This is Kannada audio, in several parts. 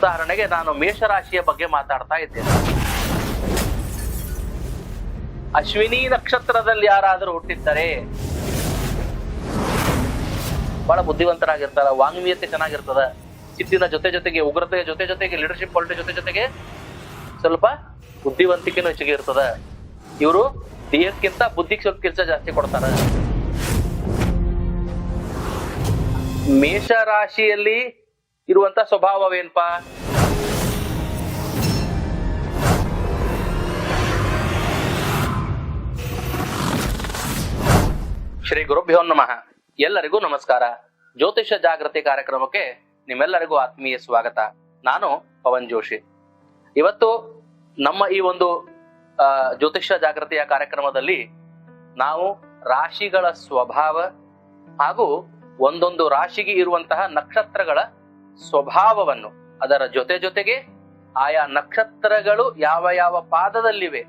ಉದಾಹರಣೆಗೆ ನಾನು ಮೇಷರಾಶಿಯ ಬಗ್ಗೆ ಮಾತಾಡ್ತಾ ಇದ್ದೇನೆ. ಅಶ್ವಿನಿ ನಕ್ಷತ್ರದಲ್ಲಿ ಯಾರಾದರೂ ಹುಟ್ಟಿದ್ದರೆ, ಬಹಳ ಬುದ್ಧಿವಂತರಾಗಿರ್ತಾರ, ವಾಂಗ್ಮೀಯತೆ ಚೆನ್ನಾಗಿರ್ತದ, ಸಿದ್ಧಿನ ಜೊತೆ ಜೊತೆಗೆ, ಉಗ್ರತೆಯ ಜೊತೆ ಜೊತೆಗೆ ಲೀಡರ್ಶಿಪ್ ಕ್ವಾಲಿಟಿ ಜೊತೆ ಜೊತೆಗೆ ಸ್ವಲ್ಪ ಬುದ್ಧಿವಂತಿಕೆನೂ ಹೆಚ್ಚಿಗೆ ಇರ್ತದ. ಇವರು ದೇಹಕ್ಕಿಂತ ಬುದ್ಧಿಗೆ ಸ್ವಲ್ಪ ಕೆಲಸ ಜಾಸ್ತಿ ಕೊಡ್ತಾರ. ಮೇಷ ರಾಶಿಯಲ್ಲಿ ಇರುವಂತ ಸ್ವಭಾವವೇನ್ಪಾ? ಶ್ರೀ ಗುರುಭ್ಯೋ ನಮಃ. ಎಲ್ಲರಿಗೂ ನಮಸ್ಕಾರ. ಜ್ಯೋತಿಷ ಜಾಗೃತಿ ಕಾರ್ಯಕ್ರಮಕ್ಕೆ ನಿಮ್ಮೆಲ್ಲರಿಗೂ ಆತ್ಮೀಯ ಸ್ವಾಗತ. ನಾನು ಪವನ್ ಜೋಶಿ. ಇವತ್ತು ನಮ್ಮ ಈ ಒಂದು ಜ್ಯೋತಿಷ್ಯ ಜ್ಯೋತಿಷ ಜಾಗೃತಿಯ ಕಾರ್ಯಕ್ರಮದಲ್ಲಿ ನಾವು ರಾಶಿಗಳ ಸ್ವಭಾವ ಹಾಗೂ ಒಂದೊಂದು ರಾಶಿಗೆ ಇರುವಂತಹ ನಕ್ಷತ್ರಗಳ ಸ್ವಭಾವವನ್ನು ಅದರ ಜೊತೆ ಜೊತೆಗೆ ಆಯಾ ನಕ್ಷತ್ರಗಳು ಯಾವ ಯಾವ ಪಾದದಲ್ಲಿವೆ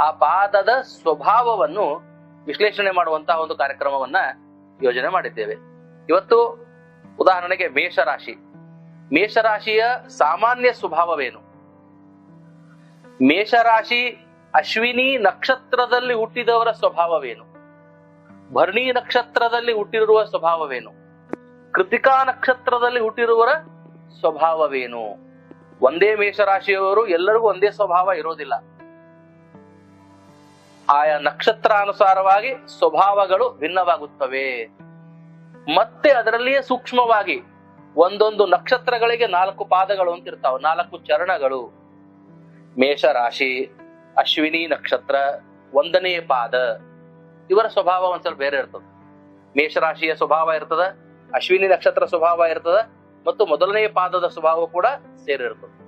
ಆ ಪಾದದ ಸ್ವಭಾವವನ್ನು ವಿಶ್ಲೇಷಣೆ ಮಾಡುವಂತಹ ಒಂದು ಕಾರ್ಯಕ್ರಮವನ್ನ ಯೋಜನೆ ಮಾಡಿದ್ದೇವೆ. ಇವತ್ತು ಉದಾಹರಣೆಗೆ ಮೇಷರಾಶಿ. ಮೇಷರಾಶಿಯ ಸಾಮಾನ್ಯ ಸ್ವಭಾವವೇನು? ಮೇಷರಾಶಿ ಅಶ್ವಿನಿ ನಕ್ಷತ್ರದಲ್ಲಿ ಹುಟ್ಟಿದವರ ಸ್ವಭಾವವೇನು? ಭರಣಿ ನಕ್ಷತ್ರದಲ್ಲಿ ಹುಟ್ಟಿರುವ ಸ್ವಭಾವವೇನು? ಕೃತಿಕಾ ನಕ್ಷತ್ರದಲ್ಲಿ ಹುಟ್ಟಿರುವರ ಸ್ವಭಾವವೇನು? ಒಂದೇ ಮೇಷರಾಶಿಯವರು ಎಲ್ಲರಿಗೂ ಒಂದೇ ಸ್ವಭಾವ ಇರೋದಿಲ್ಲ. ಆಯಾ ನಕ್ಷತ್ರಾನುಸಾರವಾಗಿ ಸ್ವಭಾವಗಳು ಭಿನ್ನವಾಗುತ್ತವೆ. ಮತ್ತೆ ಅದರಲ್ಲಿಯೇ ಸೂಕ್ಷ್ಮವಾಗಿ ಒಂದೊಂದು ನಕ್ಷತ್ರಗಳಿಗೆ ನಾಲ್ಕು ಪಾದಗಳು ಅಂತ ಇರ್ತಾವ ನಾಲ್ಕು ಚರಣಗಳು. ಮೇಷರಾಶಿ, ಅಶ್ವಿನಿ ನಕ್ಷತ್ರ, ಒಂದನೇ ಪಾದ. ಇವರ ಸ್ವಭಾವ ಒಂದ್ ಸ್ವಲ್ಪ ಬೇರೆ ಇರ್ತದೆ. ಮೇಷರಾಶಿಯ ಸ್ವಭಾವ ಇರ್ತದ ಅಶ್ವಿನಿ ನಕ್ಷತ್ರ ಸ್ವಭಾವ ಇರ್ತದ ಮತ್ತು ಮೊದಲನೇ ಪಾದದ ಸ್ವಭಾವ ಕೂಡ ಸೇರಿರ್ತದೆ.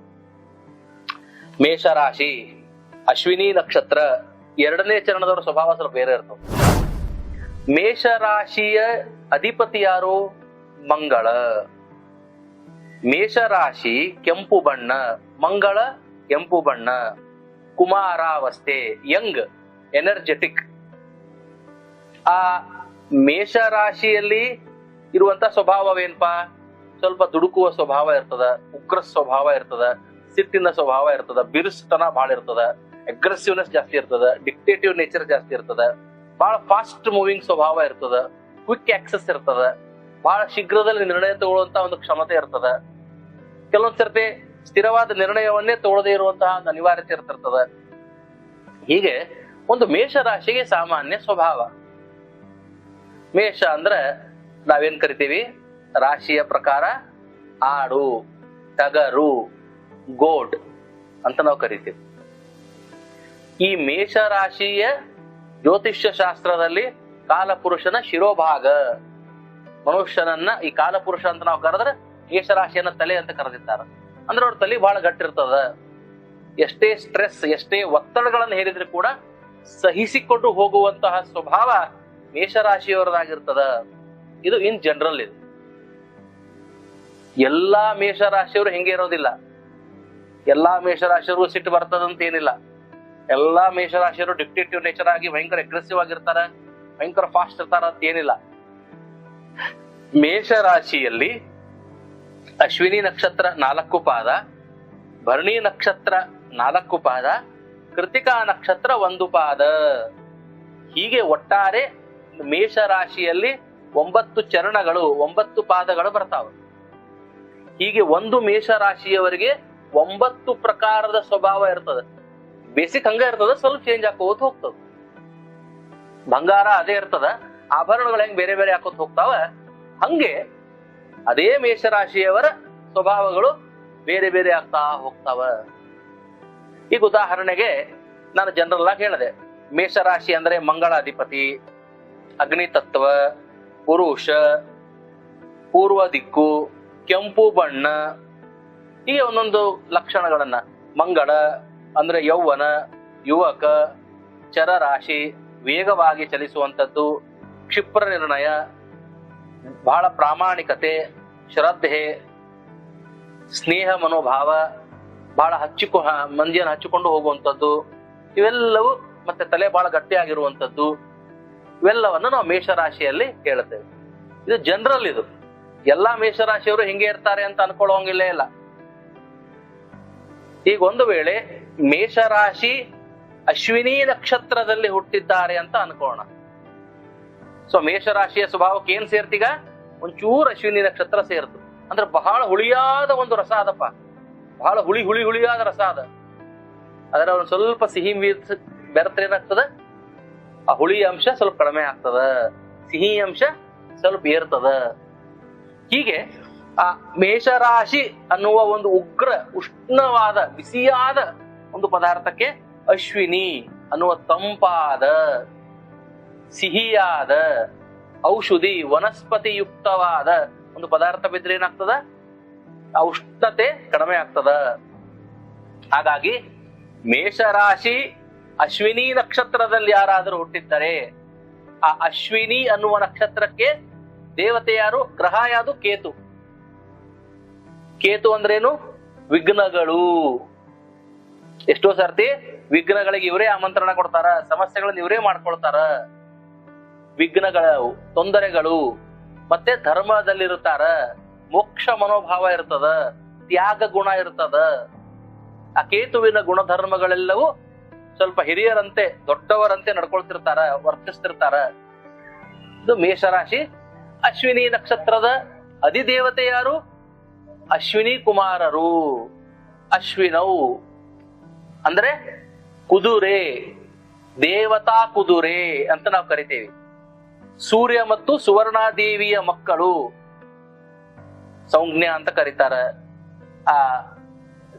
ಮೇಷರಾಶಿ, ಅಶ್ವಿನಿ ನಕ್ಷತ್ರ ಎರಡನೇ ಚರಣದವರ ಸ್ವಭಾವ ಸ್ವಲ್ಪ ಬೇರೆ ಇರ್ತದೆ. ಮೇಷರಾಶಿಯ ಅಧಿಪತಿ ಯಾರು? ಮಂಗಳ. ಮೇಷರಾಶಿ ಕೆಂಪು ಬಣ್ಣ, ಮಂಗಳ ಕೆಂಪು ಬಣ್ಣ. ಕುಮಾರಾವಸ್ಥೆ, ಯಂಗ್ ಎನರ್ಜೆಟಿಕ್ ಆ ಮೇಷರಾಶಿಯಲ್ಲಿ ಇರುವಂತ ಸ್ವಭಾವವೇನ್ಪಾ? ಸ್ವಲ್ಪ ದುಡುಕುವ ಸ್ವಭಾವ ಇರ್ತದ ಉಗ್ರ ಸ್ವಭಾವ ಇರ್ತದ, ಸಿಟ್ಟಿನ ಸ್ವಭಾವ ಇರ್ತದ, ಬಿರುಸ್ತನ ಬಹಳ ಇರ್ತದ ಅಗ್ರೆಸಿವ್ನೆಸ್ ಜಾಸ್ತಿ ಇರ್ತದ ಡಿಕ್ಟೇಟಿವ್ ನೇಚರ್ ಜಾಸ್ತಿ ಇರ್ತದ ಬಹಳ ಫಾಸ್ಟ್ ಮೂವಿಂಗ್ ಸ್ವಭಾವ ಇರ್ತದ ಕ್ವಿಕ್ ಆಕ್ಸೆಸ್ ಇರ್ತದ ಬಹಳ ಶೀಘ್ರದಲ್ಲಿ ನಿರ್ಣಯ ತಗೊಳ್ಳುವಂತ ಒಂದು ಕ್ಷಮತೆ ಇರ್ತದ. ಕೆಲವೊಂದ್ಸರ್ತಿ ಸ್ಥಿರವಾದ ನಿರ್ಣಯವನ್ನೇ ತಗೊಳ್ಳದೇ ಇರುವಂತಹ ಒಂದು ಅನಿವಾರ್ಯತೆ ಇರ್ತಿರ್ತದ ಹೀಗೆ ಒಂದು ಮೇಷ ರಾಶಿಗೆ ಸಾಮಾನ್ಯ ಸ್ವಭಾವ. ಮೇಷ ಅಂದ್ರೆ ನಾವೇನ್ ಕರಿತೀವಿ? ರಾಶಿಯ ಪ್ರಕಾರ ಆಡು, ಟಗರು, ಗೋಡ್ ಅಂತ ನಾವು ಕರಿತೀವಿ. ಈ ಮೇಷ ರಾಶಿಯ ಜ್ಯೋತಿಷ್ಯ ಶಾಸ್ತ್ರದಲ್ಲಿ ಕಾಲಪುರುಷನ ಶಿರೋಭಾಗ. ಮನುಷ್ಯನನ್ನ ಈ ಕಾಲಪುರುಷ ಅಂತ ನಾವು ಕರೆದ್ರೆ ಮೇಷ ರಾಶಿಯನ್ನ ತಲೆ ಅಂತ ಕರೆದಿದ್ದಾರೆ. ಅಂದ್ರೆ ಅವ್ರ ತಲೆ ಬಹಳ ಗಟ್ಟಿರ್ತದ ಎಷ್ಟೇ ಸ್ಟ್ರೆಸ್, ಎಷ್ಟೇ ಒತ್ತಡಗಳನ್ನು ಹೇರಿದ್ರು ಕೂಡ ಸಹಿಸಿಕೊಂಡು ಹೋಗುವಂತಹ ಸ್ವಭಾವ ಮೇಷರಾಶಿಯವರದಾಗಿರ್ತದ. ಇದು ಇನ್ ಜನರಲ್ ಇದು. ಎಲ್ಲಾ ಮೇಷರಾಶಿಯವರು ಹೆಂಗೆ ಇರೋದಿಲ್ಲ. ಎಲ್ಲಾ ಮೇಷರಾಶಿಯವರು ಸಿಟ್ಟು ಬರ್ತದಂತ ಏನಿಲ್ಲ ಎಲ್ಲಾ ಮೇಷರಾಶಿಯವರು ಡಿಕ್ಟೇಟಿವ್ ನೇಚರ್ ಆಗಿ ಭಯಂಕರ ಅಗ್ರೆಸಿವ್ ಆಗಿರ್ತಾರ, ಭಯಂಕರ ಫಾಸ್ಟ್ ಇರ್ತಾರ ಅಂತ ಏನಿಲ್ಲ ಮೇಷರಾಶಿಯಲ್ಲಿ ಅಶ್ವಿನಿ ನಕ್ಷತ್ರ ನಾಲ್ಕು ಪಾದ, ಭರಣಿ ನಕ್ಷತ್ರ ನಾಲ್ಕು ಪಾದ, ಕೃತಿಕಾ ನಕ್ಷತ್ರ ಒಂದು ಪಾದ. ಹೀಗೆ ಒಟ್ಟಾರೆ ಮೇಷರಾಶಿಯಲ್ಲಿ ಒಂಬತ್ತು ಚರಣಗಳು, ಒಂಬತ್ತು ಪಾದಗಳು ಬರ್ತಾವ. ಹೀಗೆ ಒಂದು ಮೇಷ ರಾಶಿಯವರಿಗೆ ಒಂಬತ್ತು ಪ್ರಕಾರದ ಸ್ವಭಾವ ಇರ್ತದೆ. ಬೇಸಿಕ್ ಹಂಗ ಇರ್ತದ, ಸ್ವಲ್ಪ ಚೇಂಜ್ ಹಾಕೋತ ಹೋಗ್ತದ. ಬಂಗಾರ ಅದೇ ಇರ್ತದ, ಆಭರಣಗಳು ಹೆಂಗ್ ಬೇರೆ ಬೇರೆ ಹಾಕೋತ ಹೋಗ್ತಾವ. ಹಂಗೆ ಅದೇ ಮೇಷರಾಶಿಯವರ ಸ್ವಭಾವಗಳು ಬೇರೆ ಬೇರೆ ಆಗ್ತಾ ಹೋಗ್ತಾವ. ಈಗ ಉದಾಹರಣೆಗೆ ನಾನು ಜನರಲ್ ಆಗಿ ಹೇಳಿದೆ. ಮೇಷರಾಶಿ ಅಂದ್ರೆ ಮಂಗಳಾಧಿಪತಿ ಅಗ್ನಿ ತತ್ವ ಪುರುಷ, ಪೂರ್ವ ದಿಕ್ಕು, ಕೆಂಪು ಬಣ್ಣ ಹೀಗೆ ಒಂದೊಂದು ಲಕ್ಷಣಗಳನ್ನ. ಮಂಗಳ, ಅಂದ್ರೆ ಯೌವನ, ಯುವಕ, ಚರರಾಶಿ, ವೇಗವಾಗಿ ಚಲಿಸುವಂಥದ್ದು, ಕ್ಷಿಪ್ರ ನಿರ್ಣಯ, ಬಹಳ ಪ್ರಾಮಾಣಿಕತೆ, ಶ್ರದ್ಧೆ, ಸ್ನೇಹ ಮನೋಭಾವ, ಬಹಳ ಹಚ್ಚಿಕೊ, ಮಂದಿಯನ್ನು ಹಚ್ಚಿಕೊಂಡು ಹೋಗುವಂಥದ್ದು, ಇವೆಲ್ಲವೂ ಮತ್ತೆ ತಲೆ ಬಹಳ ಗಟ್ಟಿಯಾಗಿರುವಂಥದ್ದು. ಇವೆಲ್ಲವನ್ನು ನಾವು ಮೇಷರಾಶಿಯಲ್ಲಿ ಹೇಳುತ್ತೇವೆ ಇದು ಜನರಲ್ ಇದು. ಎಲ್ಲಾ ಮೇಷರಾಶಿಯವರು ಹಿಂಗೆ ಇರ್ತಾರೆ ಅಂತ ಅನ್ಕೊಳ್ಳೋಂಗಿಲ್ಲೇ ಇಲ್ಲ. ಈಗ ಒಂದು ವೇಳೆ ಮೇಷರಾಶಿ ಅಶ್ವಿನಿ ನಕ್ಷತ್ರದಲ್ಲಿ ಹುಟ್ಟಿದ್ದಾರೆ ಅಂತ ಅನ್ಕೋಣ ಸೊ ಮೇಷರಾಶಿಯ ಸ್ವಭಾವಕ್ಕೆ ಏನ್ ಸೇರ್ತೀಗ? ಒಂಚೂರು ಅಶ್ವಿನಿ ನಕ್ಷತ್ರ ಸೇರ್ತು. ಅಂದ್ರೆ ಬಹಳ ಹುಳಿಯಾದ ಒಂದು ರಸ ಅದಪ್ಪ. ಬಹಳ ಹುಳಿ ಹುಳಿ ಹುಳಿಯಾದ ರಸ ಅದ. ಅದರ ಒಂದು ಸ್ವಲ್ಪ ಸಿಹಿ ಮೀರ್ಸ್ ಬೆರೆತ್ರೆ ಏನಾಗ್ತದ? ಆ ಹುಳಿ ಅಂಶ ಸ್ವಲ್ಪ ಕಡಿಮೆ ಆಗ್ತದ, ಸಿಹಿ ಅಂಶ ಸ್ವಲ್ಪ ಏರ್ತದ. ಹೀಗೆ ಆ ಮೇಷರಾಶಿ ಅನ್ನುವ ಒಂದು ಉಗ್ರ, ಉಷ್ಣವಾದ, ಬಿಸಿಯಾದ ಒಂದು ಪದಾರ್ಥಕ್ಕೆ ಅಶ್ವಿನಿ ಅನ್ನುವ ತಂಪಾದ, ಸಿಹಿಯಾದ, ಔಷಧಿ, ವನಸ್ಪತಿಯುಕ್ತವಾದ ಒಂದು ಪದಾರ್ಥ ಬಿದ್ರೆ ಏನಾಗ್ತದ? ಆ ಉಷ್ಣತೆ ಕಡಿಮೆ ಆಗ್ತದ. ಹಾಗಾಗಿ ಮೇಷರಾಶಿ ಅಶ್ವಿನಿ ನಕ್ಷತ್ರದಲ್ಲಿ ಯಾರಾದರೂ ಹುಟ್ಟಿದ್ದರೆ, ಆ ಅಶ್ವಿನಿ ಅನ್ನುವ ನಕ್ಷತ್ರಕ್ಕೆ ದೇವತೆ ಯಾರು? ಗ್ರಹ ಯಾವುದು? ಕೇತು. ಕೇತು ಅಂದ್ರೇನು? ವಿಘ್ನಗಳು. ಎಷ್ಟೋ ಸರ್ತಿ ವಿಘ್ನಗಳಿಗೆ ಇವರೇ ಆಮಂತ್ರಣ ಕೊಡ್ತಾರ, ಸಮಸ್ಯೆಗಳನ್ನ ಇವರೇ ಮಾಡ್ಕೊಳ್ತಾರ. ವಿಘ್ನಗಳ ತೊಂದರೆಗಳು, ಮತ್ತೆ ಧರ್ಮದಲ್ಲಿರುತ್ತಾರ. ಮೋಕ್ಷ ಮನೋಭಾವ ಇರ್ತದ, ತ್ಯಾಗ ಗುಣ ಇರ್ತದ. ಆ ಕೇತುವಿನ ಗುಣಧರ್ಮಗಳೆಲ್ಲವೂ ಸ್ವಲ್ಪ ಹಿರಿಯರಂತೆ, ದೊಡ್ಡವರಂತೆ ನಡ್ಕೊಳ್ತಿರ್ತಾರ, ವರ್ತಿಸ್ತಿರ್ತಾರ. ಇದು ಮೇಷರಾಶಿ. ಅಶ್ವಿನಿ ನಕ್ಷತ್ರದ ಅಧಿದೇವತೆ ಯಾರು? ಅಶ್ವಿನಿ ಕುಮಾರರು. ಅಶ್ವಿನೌ. ಅಂದ್ರೆ ಕುದುರೆ. ದೇವತಾ ಕುದುರೆ ಅಂತ ನಾವು ಕರಿತೇವೆ. ಸೂರ್ಯ ಮತ್ತು ಸುವರ್ಣಾದೇವಿಯ ಮಕ್ಕಳು. ಸಂಜ್ಞ ಅಂತ ಕರೀತಾರ ಆ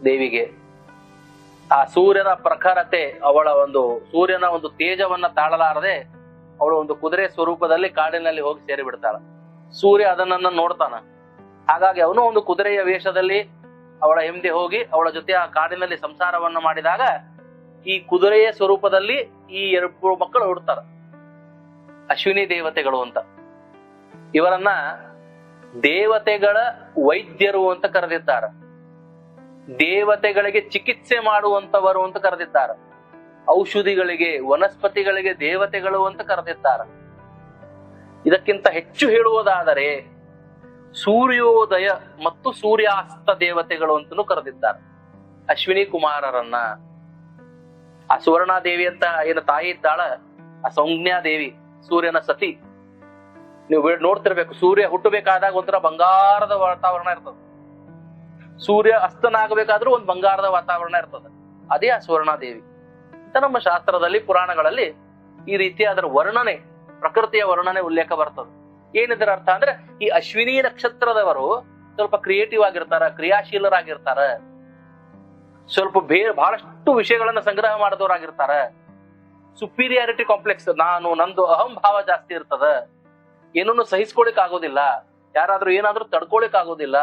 ದೇವಿಗೆ. ಆ ಸೂರ್ಯನ ಪ್ರಖರತೆ, ಅವಳ ಒಂದು ಸೂರ್ಯನ ಒಂದು ತೇಜವನ್ನ ತಾಳಲಾರದೆ ಅವಳು ಒಂದು ಕುದುರೆ ಸ್ವರೂಪದಲ್ಲಿ ಕಾಡಿನಲ್ಲಿ ಹೋಗಿ ಸೇರಿ ಬಿಡ್ತಾಳ ಸೂರ್ಯ ಅದನ್ನ ನೋಡ್ತಾನ. ಹಾಗಾಗಿ ಅವನು ಒಂದು ಕುದುರೆಯ ವೇಷದಲ್ಲಿ ಅವಳ ಹಿಂದೆ ಹೋಗಿ ಅವಳ ಜೊತೆ ಆ ಕಾಡಿನಲ್ಲಿ ಸಂಸಾರವನ್ನ ಮಾಡಿದಾಗ ಈ ಕುದುರೆಯ ಸ್ವರೂಪದಲ್ಲಿ ಈ ಎರಡು ಮಕ್ಕಳು ಹುಡ್ತಾರ. ಅಶ್ವಿನಿ ದೇವತೆಗಳು ಅಂತ. ಇವರನ್ನ ದೇವತೆಗಳ ವೈದ್ಯರು ಅಂತ ಕರೆದಿದ್ದಾರೆ. ದೇವತೆಗಳಿಗೆ ಚಿಕಿತ್ಸೆ ಮಾಡುವಂತವರು ಅಂತ ಕರೆದಿದ್ದಾರೆ. ಔಷಧಿಗಳಿಗೆ, ವನಸ್ಪತಿಗಳಿಗೆ ದೇವತೆಗಳು ಅಂತ ಕರೆದಿದ್ದಾರೆ. ಇದಕ್ಕಿಂತ ಹೆಚ್ಚು ಹೇಳುವುದಾದರೆ ಸೂರ್ಯೋದಯ ಮತ್ತು ಸೂರ್ಯಾಸ್ತ ದೇವತೆಗಳು ಅಂತಲೂ ಕರೆದಿದ್ದಾರೆ. ಅಶ್ವಿನಿ ಕುಮಾರರನ್ನ, ಆ ಸುವರ್ಣಾದೇವಿ ಅಂತ ಏನು ತಾಯಿ ಇದ್ದಾಳ, ಆ ಸಂಜ್ಞಾ ದೇವಿ, ಸೂರ್ಯನ ಸತಿ. ನೀವು ನೋಡ್ತಿರ್ಬೇಕು, ಸೂರ್ಯ ಹುಟ್ಟಬೇಕಾದಾಗ ಒಂಥರ ಬಂಗಾರದ ವಾತಾವರಣ ಇರ್ತದೆ. ಸೂರ್ಯ ಅಸ್ತನಾಗಬೇಕಾದ್ರೂ ಒಂದು ಬಂಗಾರದ ವಾತಾವರಣ ಇರ್ತದೆ. ಅದೇ ಆ ಸುವರ್ಣಾದೇವಿ. ಅಂತ ನಮ್ಮ ಶಾಸ್ತ್ರದಲ್ಲಿ, ಪುರಾಣಗಳಲ್ಲಿ ಈ ರೀತಿ ಅದರ ವರ್ಣನೆ, ಪ್ರಕೃತಿಯ ವರ್ಣನೆ ಉಲ್ಲೇಖ ಬರ್ತದೆ. ಏನಿದ್ರ ಅರ್ಥ ಅಂದ್ರೆ, ಈ ಅಶ್ವಿನಿ ನಕ್ಷತ್ರದವರು ಸ್ವಲ್ಪ ಕ್ರಿಯೇಟಿವ್ ಆಗಿರ್ತಾರ, ಕ್ರಿಯಾಶೀಲರಾಗಿರ್ತಾರ. ಸ್ವಲ್ಪ ಬೇರೆ ಬಹಳಷ್ಟು ವಿಷಯಗಳನ್ನ ಸಂಗ್ರಹ ಮಾಡಿದವರಾಗಿರ್ತಾರ. ಸುಪೀರಿಯಾರಿಟಿ ಕಾಂಪ್ಲೆಕ್ಸ್ ನಾನು, ನಂದು, ಅಹಂ ಭಾವ ಜಾಸ್ತಿ ಇರ್ತದ. ಏನನ್ನು ಸಹಿಸ್ಕೊಳಿಕ್ ಆಗೋದಿಲ್ಲ ಯಾರಾದ್ರೂ ಏನಾದ್ರೂ ತಡ್ಕೊಳಿಕ್ ಆಗೋದಿಲ್ಲ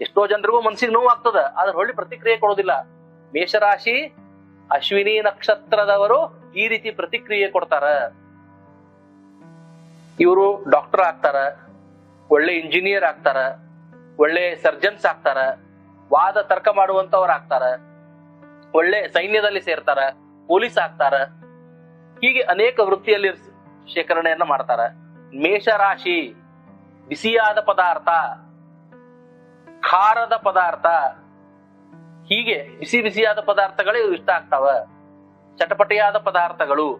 ಎಷ್ಟೋ ಜನರಿಗೂ ಮನ್ಸಿಗೆ ನೋವು ಆಗ್ತದ ಆದ್ರೆ ಹೊಳ್ಳಿ ಪ್ರತಿಕ್ರಿಯೆ ಕೊಡೋದಿಲ್ಲ. ಮೇಷರಾಶಿ, ಅಶ್ವಿನಿ ನಕ್ಷತ್ರದವರು ಈ ರೀತಿ ಪ್ರತಿಕ್ರಿಯೆ ಕೊಡ್ತಾರ. ಇವರು ಡಾಕ್ಟರ್ ಆಗ್ತಾರ, ಒಳ್ಳೆ ಇಂಜಿನಿಯರ್ ಆಗ್ತಾರ, ಒಳ್ಳೆ ಸರ್ಜನ್ಸ್ ಆಗ್ತಾರ, ವಾದ ತರ್ಕ ಮಾಡುವಂತವ್ರು ಆಗ್ತಾರ, ಒಳ್ಳೆ ಸೈನ್ಯದಲ್ಲಿ ಸೇರ್ತಾರ, ಪೊಲೀಸ್ ಆಗ್ತಾರ, ಹೀಗೆ ಅನೇಕ ವೃತ್ತಿಯಲ್ಲಿ ಶೇಖರಣೆಯನ್ನ ಮಾಡ್ತಾರ. ಮೇಷರಾಶಿ, ಬಿಸಿಯಾದ ಪದಾರ್ಥ. ಖಾರದ ಪದಾರ್ಥ. ಹೀಗೆ ಬಿಸಿ ಬಿಸಿಯಾದ ಪದಾರ್ಥಗಳೇ ಇಷ್ಟ ಆಗ್ತಾವ. ಚಟಪಟಿಯಾದ ಪದಾರ್ಥಗಳು.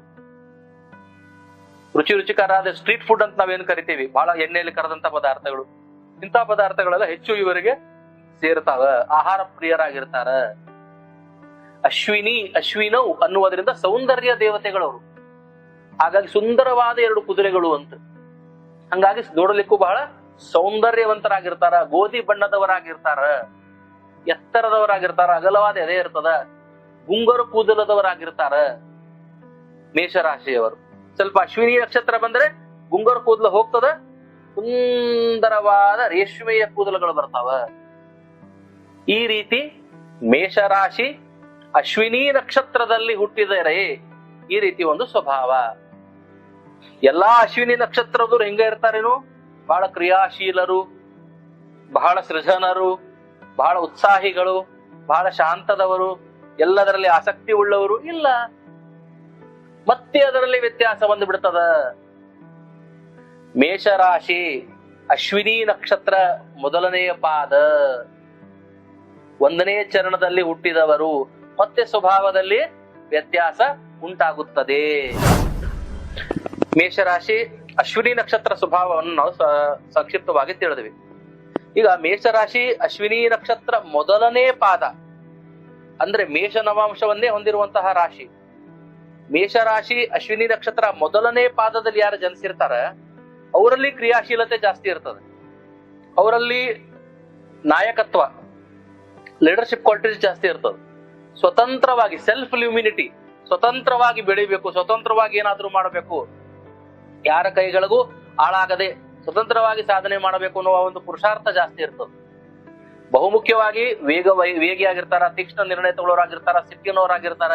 ರುಚಿ ರುಚಿಕರಾದ ಸ್ಟ್ರೀಟ್ ಫುಡ್ ಅಂತ ನಾವೇನು ಕರಿತೀವಿ? ಬಹಳ ಎಣ್ಣೆಯಲ್ಲಿ ಕರೆದಂತ ಪದಾರ್ಥಗಳು. ಇಂಥ ಪದಾರ್ಥಗಳೆಲ್ಲ ಹೆಚ್ಚು ಇವರಿಗೆ ಸೇರ್ತಾವ. ಆಹಾರ ಪ್ರಿಯರಾಗಿರ್ತಾರ. ಅಶ್ವಿನಿ, ಅಶ್ವಿನೌ ಅನ್ನುವುದರಿಂದ ಸೌಂದರ್ಯ ದೇವತೆಗಳವರು. ಹಾಗಾಗಿ ಸುಂದರವಾದ ಎರಡು ಕುದುರೆಗಳು ಅಂತ. ಹಂಗಾಗಿ ನೋಡಲಿಕ್ಕೂ ಬಹಳ ಸೌಂದರ್ಯವಂತರಾಗಿರ್ತಾರ, ಗೋಧಿ ಬಣ್ಣದವರಾಗಿರ್ತಾರ, ಎತ್ತರದವರಾಗಿರ್ತಾರ, ಅಗಲವಾದ ಎದೆ ಇರ್ತದ, ಗುಂಗರು ಕೂದಲದವರಾಗಿರ್ತಾರ, ಮೇಷರಾಶಿಯವರು. ಸ್ವಲ್ಪ ಅಶ್ವಿನಿ ನಕ್ಷತ್ರ ಬಂದ್ರೆ ಗುಂಗರು ಕೂದಲು ಹೋಗ್ತದ, ಸುಂದರವಾದ ರೇಷ್ಮೆಯ ಕೂದಲುಗಳು ಬರ್ತಾವ. ಈ ರೀತಿ ಮೇಷರಾಶಿ ಅಶ್ವಿನಿ ನಕ್ಷತ್ರದಲ್ಲಿ ಹುಟ್ಟಿದರೆ ಈ ರೀತಿ ಒಂದು ಸ್ವಭಾವ. ಎಲ್ಲಾ ಅಶ್ವಿನಿ ನಕ್ಷತ್ರದವರು ಹೆಂಗ ಇರ್ತಾರೇನು ಬಹಳ ಕ್ರಿಯಾಶೀಲರು, ಬಹಳ ಸೃಜನರು, ಬಹಳ ಉತ್ಸಾಹಿಗಳು, ಬಹಳ ಶಾಂತದವರು, ಎಲ್ಲದರಲ್ಲಿ ಆಸಕ್ತಿ ಉಳ್ಳವರು ಇಲ್ಲ. ಮತ್ತೆ ಅದರಲ್ಲಿ ವ್ಯತ್ಯಾಸ ಬಂದು ಬಿಡ್ತದ ಮೇಷರಾಶಿ ಅಶ್ವಿನಿ ನಕ್ಷತ್ರ ಮೊದಲನೆಯ ಪಾದ. ಒಂದನೇ ಚರಣದಲ್ಲಿ ಹುಟ್ಟಿದವರು, ಮತ್ತೆ ಸ್ವಭಾವದಲ್ಲಿ ವ್ಯತ್ಯಾಸ ಉಂಟಾಗುತ್ತದೆ. ಮೇಷರಾಶಿ ಅಶ್ವಿನಿ ನಕ್ಷತ್ರ ಸ್ವಭಾವವನ್ನು ನಾವು ಸಂಕ್ಷಿಪ್ತವಾಗಿ ತಿಳಿದ್ವಿ. ಈಗ ಮೇಷರಾಶಿ ಅಶ್ವಿನಿ ನಕ್ಷತ್ರ ಮೊದಲನೇ ಪಾದ, ಅಂದ್ರೆ ಮೇಷ ನವಾಂಶವನ್ನೇ ಹೊಂದಿರುವಂತಹ ರಾಶಿ. ಮೇಷರಾಶಿ ಅಶ್ವಿನಿ ನಕ್ಷತ್ರ ಮೊದಲನೇ ಪಾದದಲ್ಲಿ ಯಾರು ಜನಿಸಿರ್ತಾರ? ಅವರಲ್ಲಿ ಕ್ರಿಯಾಶೀಲತೆ ಜಾಸ್ತಿ ಇರ್ತದೆ. ಅವರಲ್ಲಿ ನಾಯಕತ್ವ ಲೀಡರ್ಶಿಪ್ ಕ್ವಾಲಿಟೀಸ್ ಜಾಸ್ತಿ ಇರ್ತದೆ. ಸ್ವತಂತ್ರವಾಗಿ ಸೆಲ್ಫ್ ಲ್ಯೂಮಿನಿಟಿ ಸ್ವತಂತ್ರವಾಗಿ ಬೆಳಿಬೇಕು, ಸ್ವತಂತ್ರವಾಗಿ ಏನಾದ್ರೂ ಮಾಡಬೇಕು ಯಾರ ಕೈಗಳಿಗೂ ಹಾಳಾಗದೆ ಸ್ವತಂತ್ರವಾಗಿ ಸಾಧನೆ ಮಾಡಬೇಕು ಅನ್ನುವ ಒಂದು ಪುರುಷಾರ್ಥ ಜಾಸ್ತಿ ಇರ್ತದೆ. ಬಹುಮುಖ್ಯವಾಗಿ ವೇಗ ವೇಗಿಯಾಗಿರ್ತಾರ, ತೀಕ್ಷ್ಣ ನಿರ್ಣಯ ತಗೊಳ್ಳೋರಾಗಿರ್ತಾರ ಸಿಟ್ಟಿನವರಾಗಿರ್ತಾರ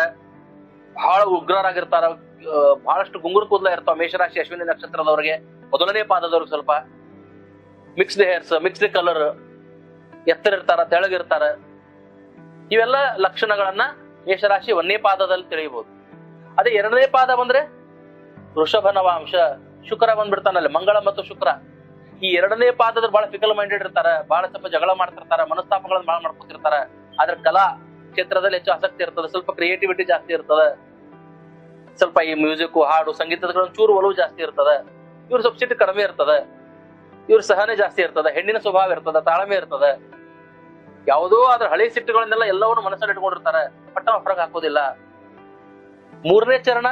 ಬಹಳ ಉಗ್ರರಾಗಿರ್ತಾರ ಬಹಳಷ್ಟು ಗುಂಗುರು ಕೂದಲ ಇರ್ತಾವ. ಮೇಷರಾಶಿ ಅಶ್ವಿನಿ ನಕ್ಷತ್ರದವರಿಗೆ ಮೊದಲನೇ ಪಾದದವ್ರಿಗೆ ಸ್ವಲ್ಪ ಮಿಕ್ಸ್ಡ್ ಹೇರ್ಸ್ ಮಿಕ್ಸ್ಡ್ ಕಲರ್ ಎತ್ತರ ಇರ್ತಾರ, ತೆಳಗಿರ್ತಾರ. ಇವೆಲ್ಲ ಲಕ್ಷಣಗಳನ್ನ ಮೇಷರಾಶಿ ಒಂದೇ ಪಾದದಲ್ಲಿ ತಿಳಿಯಬಹುದು. ಅದೇ ಎರಡನೇ ಪಾದ ಬಂದ್ರೆ ವೃಷಭ ನವಾಂಶ, ಶುಕ್ರ ಬಂದ್ಬಿಡ್ತಾನಲ್ಲ, ಮಂಗಳ ಮತ್ತು ಶುಕ್ರ. ಈ ಎರಡನೇ ಪಾದದ ಬಹಳ ಫಿಕಲ್ ಮೈಂಡೆಡ್ ಇರ್ತಾರ, ಬಹಳ ಸ್ವಲ್ಪ ಜಗಳ ಮಾಡ್ತಿರ್ತಾರ, ಮನಸ್ತಾಪಗಳನ್ನ ಬಹಳ ಮಾಡ್ಕೊತಿರ್ತಾರ. ಆದ್ರೆ ಕಲಾ ಕ್ಷೇತ್ರದಲ್ಲಿ ಹೆಚ್ಚು ಆಸಕ್ತಿ ಇರ್ತದೆ, ಸ್ವಲ್ಪ ಕ್ರಿಯೇಟಿವಿಟಿ ಜಾಸ್ತಿ ಇರ್ತದೆ. ಸ್ವಲ್ಪ ಈ ಮ್ಯೂಸಿಕ್ ಹಾಡು ಸಂಗೀತದ ಚೂರು ಒಲವು ಜಾಸ್ತಿ ಇರ್ತದೆ. ಇವ್ರ ಸ್ವಲ್ಪ ಸಿಟ್ಟು ಕಡಿಮೆ ಇರ್ತದೆ. ಇವ್ರ ಸಹನೆ ಜಾಸ್ತಿ ಇರ್ತದೆ, ಹೆಣ್ಣಿನ ಸ್ವಭಾವ ಇರ್ತದೆ, ತಾಳ್ಮೆ ಇರ್ತದೆ. ಯಾವುದೋ ಅದ್ರ ಹಳೆ ಸಿಟ್ಟುಗಳನ್ನೆಲ್ಲ ಎಲ್ಲವನ್ನು ಮನಸ್ಸಲ್ಲಿ ಇಟ್ಕೊಂಡಿರ್ತಾರೆ ಪಟ್ಟ ಹೊರಗೆ ಹಾಕೋದಿಲ್ಲ. ಮೂರನೇ ಚರಣ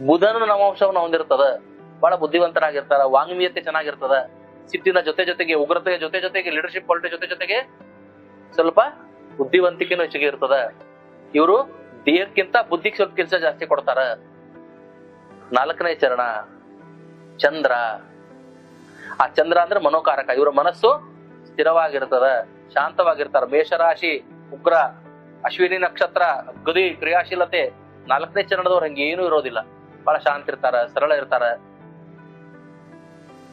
ಬುಧನ ನವಾಂಶವನ್ನು ಹೊಂದಿರ್ತದ ಬಹಳ ಬುದ್ಧಿವಂತರಾಗಿರ್ತಾರ, ವಾಂಗ್ಮೀಯತೆ ಚೆನ್ನಾಗಿರ್ತದ, ಸಿಟ್ಟಿನ ಜೊತೆ ಜೊತೆಗೆ, ಉಗ್ರತೆಯ ಜೊತೆ ಜೊತೆಗೆ ಲೀಡರ್ಶಿಪ್ ಕ್ವಾಲಿಟಿ ಜೊತೆ ಜೊತೆಗೆ ಸ್ವಲ್ಪ ಬುದ್ಧಿವಂತಿಕೆನೂ ಹೆಚ್ಚಿಗೆ ಇರ್ತದ. ಇವರು ದೇಹಕ್ಕಿಂತ ಬುದ್ಧಿಗೆ ಸ್ವಲ್ಪ ಕೆಲಸ ಜಾಸ್ತಿ ಕೊಡ್ತಾರ. ನಾಲ್ಕನೇ ಚರಣ, ಚಂದ್ರ. ಆ ಚಂದ್ರ ಅಂದ್ರೆ ಮನೋಕಾರಕ, ಇವರ ಮನಸ್ಸು ಸ್ಥಿರವಾಗಿರ್ತದ, ಶಾಂತವಾಗಿರ್ತಾರ. ಮೇಷರಾಶಿ, ಉಗ್ರ, ಅಶ್ವಿನಿ ನಕ್ಷತ್ರ, ಗದಿ, ಕ್ರಿಯಾಶೀಲತೆ ನಾಲ್ಕನೇ ಚರಣದವ್ರು ಹಂಗೆ ಏನೂ ಇರೋದಿಲ್ಲ. ಬಹಳ ಶಾಂತ ಇರ್ತಾರ, ಸರಳ ಇರ್ತಾರ.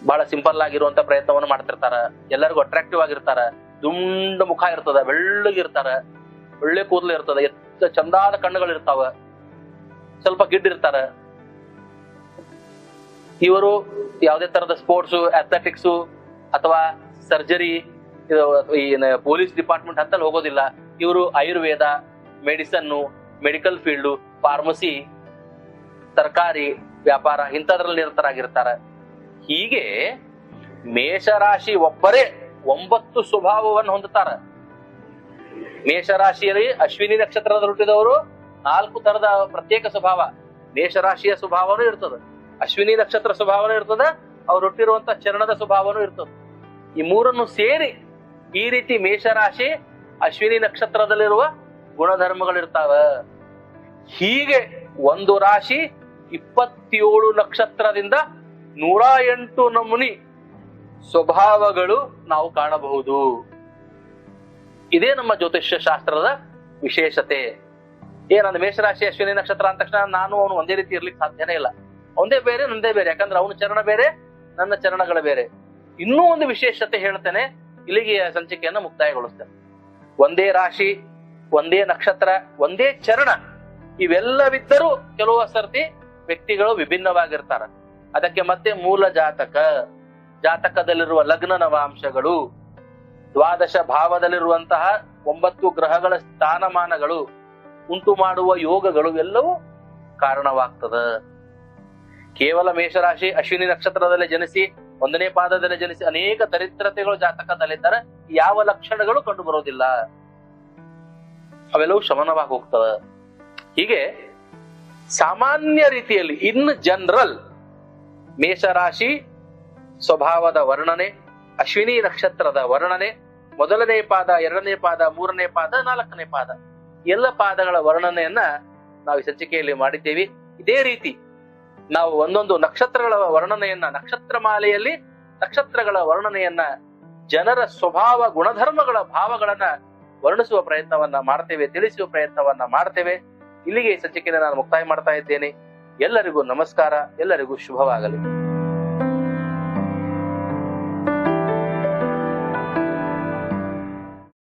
ಬಹಳ ಸಿಂಪಲ್ ಆಗಿರುವಂತ ಪ್ರಯತ್ನವನ್ನು ಮಾಡ್ತಿರ್ತಾರ. ಎಲ್ಲರಿಗೂ ಅಟ್ರಾಕ್ಟಿವ್ ಆಗಿರ್ತಾರ. ದುಂಡ ಮುಖ ಇರ್ತದ ಬೆಳ್ಳಗಿರ್ತಾರ ಒಳ್ಳೆ ಕೂದಲು ಇರ್ತದ, ಎತ್ತ ಚಂದಾದ ಕಣ್ಣುಗಳು ಇರ್ತಾವ. ಸ್ವಲ್ಪ ಗಿಡ್ ಇರ್ತಾರ. ಇವರು ಯಾವುದೇ ತರದ ಸ್ಪೋರ್ಟ್ಸ್ ಅಥ್ಲೆಟಿಕ್ಸ್ ಅಥವಾ ಸರ್ಜರಿ ಈ ಪೊಲೀಸ್ ಡಿಪಾರ್ಟ್ಮೆಂಟ್ ಅಂತಲ್ಲಿ ಹೋಗೋದಿಲ್ಲ. ಇವರು ಆಯುರ್ವೇದ ಮೆಡಿಸನ್ನು ಮೆಡಿಕಲ್ ಫೀಲ್ಡ್ ಫಾರ್ಮಸಿ ತರಕಾರಿ ವ್ಯಾಪಾರ ಇಂಥದ್ರಲ್ಲಿ ನಿರತರಾಗಿರ್ತಾರ. ಹೀಗೆ ಮೇಷರಾಶಿ ಒಬ್ಬರೇ ಒಂಬತ್ತು ಸ್ವಭಾವವನ್ನು ಹೊಂದುತ್ತಾರ. ಮೇಷರಾಶಿಯಲ್ಲಿ ಅಶ್ವಿನಿ ನಕ್ಷತ್ರದ ಹುಟ್ಟಿದವರು ನಾಲ್ಕು ತರದ ಪ್ರತ್ಯೇಕ ಸ್ವಭಾವ, ಮೇಷರಾಶಿಯ ಸ್ವಭಾವನೂ ಇರ್ತದ. ಅಶ್ವಿನಿ ನಕ್ಷತ್ರ ಸ್ವಭಾವನೂ ಇರ್ತದೆ, ಅವ್ರು ಹುಟ್ಟಿರುವಂತ ಚರಣದ ಸ್ವಭಾವನೂ ಇರ್ತದ. ಈ ಮೂರನ್ನು ಸೇರಿ ಈ ರೀತಿ ಮೇಷರಾಶಿ, ಅಶ್ವಿನಿ ನಕ್ಷತ್ರದಲ್ಲಿರುವ ಗುಣಧರ್ಮಗಳಿರ್ತಾವ. ಹೀಗೆ ಒಂದು ರಾಶಿ ಇಪ್ಪತ್ತೇಳು ನಕ್ಷತ್ರದಿಂದ ನೂರ ಎಂಟು ನಮೂನಿ ಸ್ವಭಾವಗಳು ನಾವು ಕಾಣಬಹುದು. ಇದೇ ನಮ್ಮ ಜ್ಯೋತಿಷ್ಯ ಶಾಸ್ತ್ರದ ವಿಶೇಷತೆ. ಏನಂದ್ರೆ ಮೇಷರಾಶಿ ಅಶ್ವಿನಿ ನಕ್ಷತ್ರ ಅಂದ ತಕ್ಷಣ ನಾನು ಅವನು ಒಂದೇ ರೀತಿ ಇರ್ಲಿಕ್ಕೆ ಸಾಧ್ಯನೇ ಇಲ್ಲ. ಒಂದೇ ಬೇರೆ, ನಂದೇ ಬೇರೆ. ಯಾಕಂದ್ರೆ ಅವನ ಚರಣ ಬೇರೆ, ನನ್ನ ಚರಣಗಳ ಬೇರೆ. ಇನ್ನೂ ಒಂದು ವಿಶೇಷತೆ ಹೇಳ್ತೇನೆ, ಇಲ್ಲಿಗೆ ಸಂಚಿಕೆಯನ್ನ ಮುಕ್ತಾಯಗೊಳಿಸ್ತೇನೆ. ಒಂದೇ ರಾಶಿ, ಒಂದೇ ನಕ್ಷತ್ರ, ಒಂದೇ ಚರಣ, ಇವೆಲ್ಲವಿದ್ದರೂ ಕೆಲವು ಸರ್ತಿ ವ್ಯಕ್ತಿಗಳು ವಿಭಿನ್ನವಾಗಿರ್ತಾರ. ಅದಕ್ಕೆ ಮತ್ತೆ ಮೂಲ ಜಾತಕ, ಜಾತಕದಲ್ಲಿರುವ ಲಗ್ನ ನವಾಂಶಗಳು, ದ್ವಾದಶ ಭಾವದಲ್ಲಿರುವಂತಹ ಒಂಬತ್ತು ಗ್ರಹಗಳ ಸ್ಥಾನಮಾನಗಳು, ಉಂಟು ಮಾಡುವ ಯೋಗಗಳು ಎಲ್ಲವೂ ಕಾರಣವಾಗ್ತದ. ಕೇವಲ ಮೇಷರಾಶಿ ಅಶ್ವಿನಿ ನಕ್ಷತ್ರದಲ್ಲಿ ಜನಿಸಿ, ಒಂದನೇ ಪಾದದಲ್ಲಿ ಜನಿಸಿ ಅನೇಕ ದರಿದ್ರತೆಗಳು ಜಾತಕದಲ್ಲಿದ್ದರೆ ಯಾವ ಲಕ್ಷಣಗಳು ಕಂಡು ಬರೋದಿಲ್ಲ ಅವೆಲ್ಲವೂ ಶಮನವಾಗಿ ಹೋಗ್ತವೆ. ಹೀಗೆ ಸಾಮಾನ್ಯ ರೀತಿಯಲ್ಲಿ ಇನ್ ಜನರಲ್ ಮೇಷರಾಶಿ ಸ್ವಭಾವದ ವರ್ಣನೆ, ಅಶ್ವಿನಿ ನಕ್ಷತ್ರದ ವರ್ಣನೆ, ಮೊದಲನೇ ಪಾದ, ಎರಡನೇ ಪಾದ, ಮೂರನೇ ಪಾದ, ನಾಲ್ಕನೇ ಪಾದ. ಎಲ್ಲ ಪಾದಗಳ ವರ್ಣನೆಯನ್ನ ನಾವು ಈ ಸಂಚಿಕೆಯಲ್ಲಿ ಮಾಡಿದ್ದೇವೆ. ಇದೇ ರೀತಿ ನಾವು ಒಂದೊಂದು ನಕ್ಷತ್ರಗಳ ವರ್ಣನೆಯನ್ನ, ನಕ್ಷತ್ರ ಮಾಲೆಯಲ್ಲಿ ನಕ್ಷತ್ರಗಳ ವರ್ಣನೆಯನ್ನ, ಜನರ ಸ್ವಭಾವ ಗುಣಧರ್ಮಗಳ ಭಾವಗಳನ್ನ ವರ್ಣಿಸುವ ಪ್ರಯತ್ನವನ್ನ ಮಾಡ್ತೇವೆ, ತಿಳಿಸುವ ಪ್ರಯತ್ನವನ್ನ ಮಾಡ್ತೇವೆ. ಇಲ್ಲಿಗೆ ಸಂಚಿಕೆಯನ್ನು ನಾನು ಮುಕ್ತಾಯ ಮಾಡ್ತಾ ಇದ್ದೇನೆ. ಎಲ್ಲರಿಗೂ ನಮಸ್ಕಾರ ಎಲ್ಲರಿಗೂ ಶುಭವಾಗಲಿ.